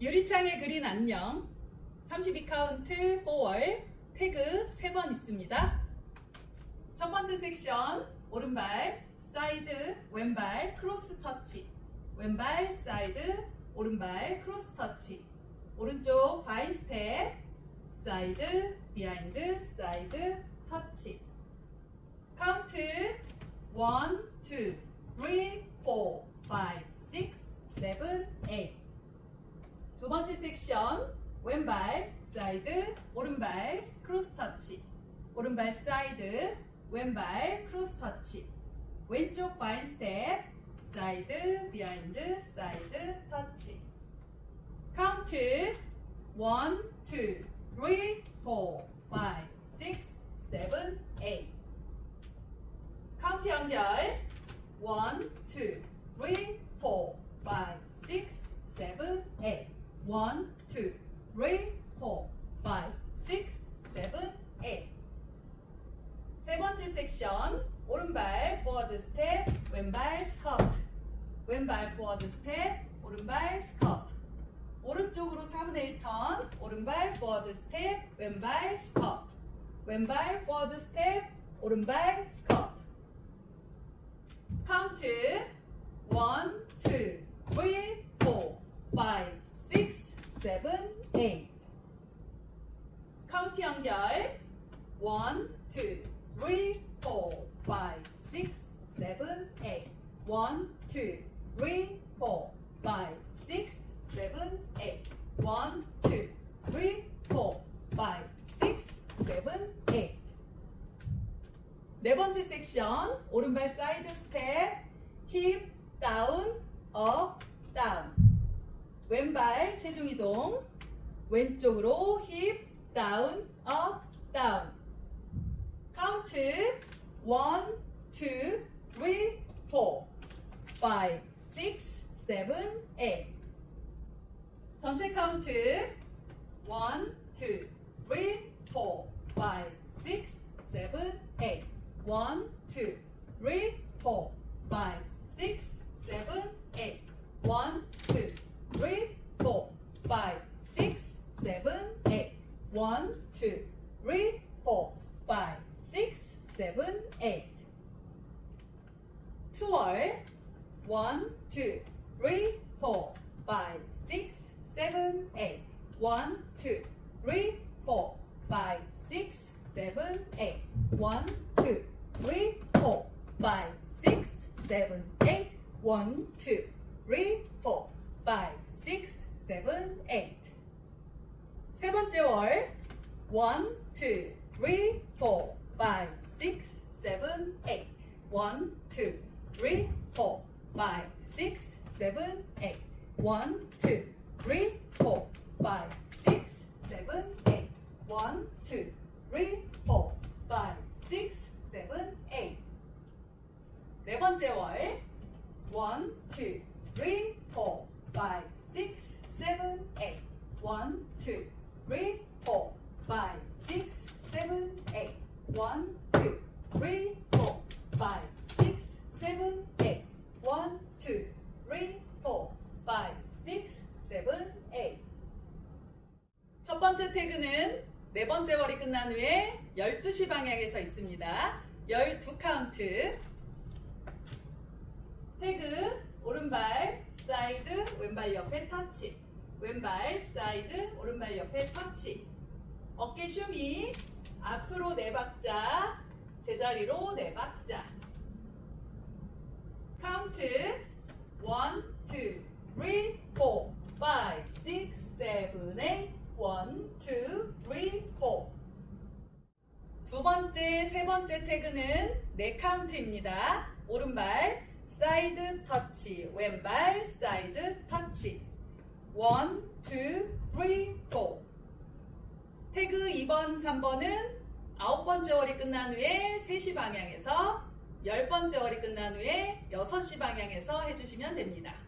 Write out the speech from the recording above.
유리창에 그린 안녕. 32카운트 4월 태그 3번 있습니다. 첫 번째 섹션 오른발 사이드 왼발 크로스 터치. 왼발 사이드 오른발 크로스 터치. 오른쪽 바이 스텝 사이드 비하인드 사이드 터치. 카운트 1 2 3 4 5 6 7 8 두 번째 섹션 왼발 사이드 오른발 크로스 터치. 오른발 사이드 왼발 크로스 터치. 왼쪽 바인 스텝 사이드 비하인드 사이드 터치. 카운트. 1 2 3 4 5 6 7 8 카운트 연결. 1 2 3 4 5 6 7 8 1 2 3 4 5 6 7 8세 번째 섹션 오른발 포워드 스텝 왼발 스커트 왼발 포워드 스텝 오른발 스커트 오른쪽으로 4분의 1턴 오른발 포워드 스텝 왼발 스커트 왼발 포워드 스텝 오른발 스커트 카운트 1 2 3 4 5 6 7 8 카운트 연결 1 2 3 4 5 6 7 8 1 2 3 4 5 6 7 8 1 2 3 4 5 6 7 8네 번째 섹션 오른발 사이드 스텝 힙 다운 업 다운 왼발 체중 이동. 왼쪽으로 힙 다운 업 다운 카운트 1 2 3 4 5 6 7 8 전체 카운트 1 2 3 4 5 6 7 8 1 2 3 4 5 6 7 8 1 2 3 4 5 6 7 8 1 2 3 4 5 6 7 8 투월 1 2 3 4 5 6 7 8 1 2 3 4 5 6 7 8 1 2 3 4 5 6 7 8 1 2 3 4 5 6 7 8 세 번째 월 1 2 3 4 5 6 7 8 1 2 3 4 5 6 7 8 1 2 3 4 5 6 7 8 1 2 3 4 5 6 7 8네 번째 월1 2 3 4 5 6 7 8 1 2 3 4 5 6 7 8 1 2 3 4 5 6 7 8 1 2 3 4 5 6 7 8 첫 태그는 네 번째 월이 끝난 후에 12시 방향에서 있습니다. 12카운트. 태그 오른발 사이드 왼발 옆에 터치. 왼발 사이드 오른발 옆에 터치. 어깨 슈미 앞으로 네 박자 제자리로 네 박자. 카운트. 1 2 3 4 5 6 7 8 1 2 3 4두 번째, 세 번째 태그는 네 카운트입니다. 오른발 사이드 터치, 왼발 사이드 터치. 1, 2, 3, 4. 태그 2번, 3번은 아홉 번째 월이 끝난 후에 3시 방향에서 열 번째 월이 끝난 후에 6시 방향에서 해주시면 됩니다.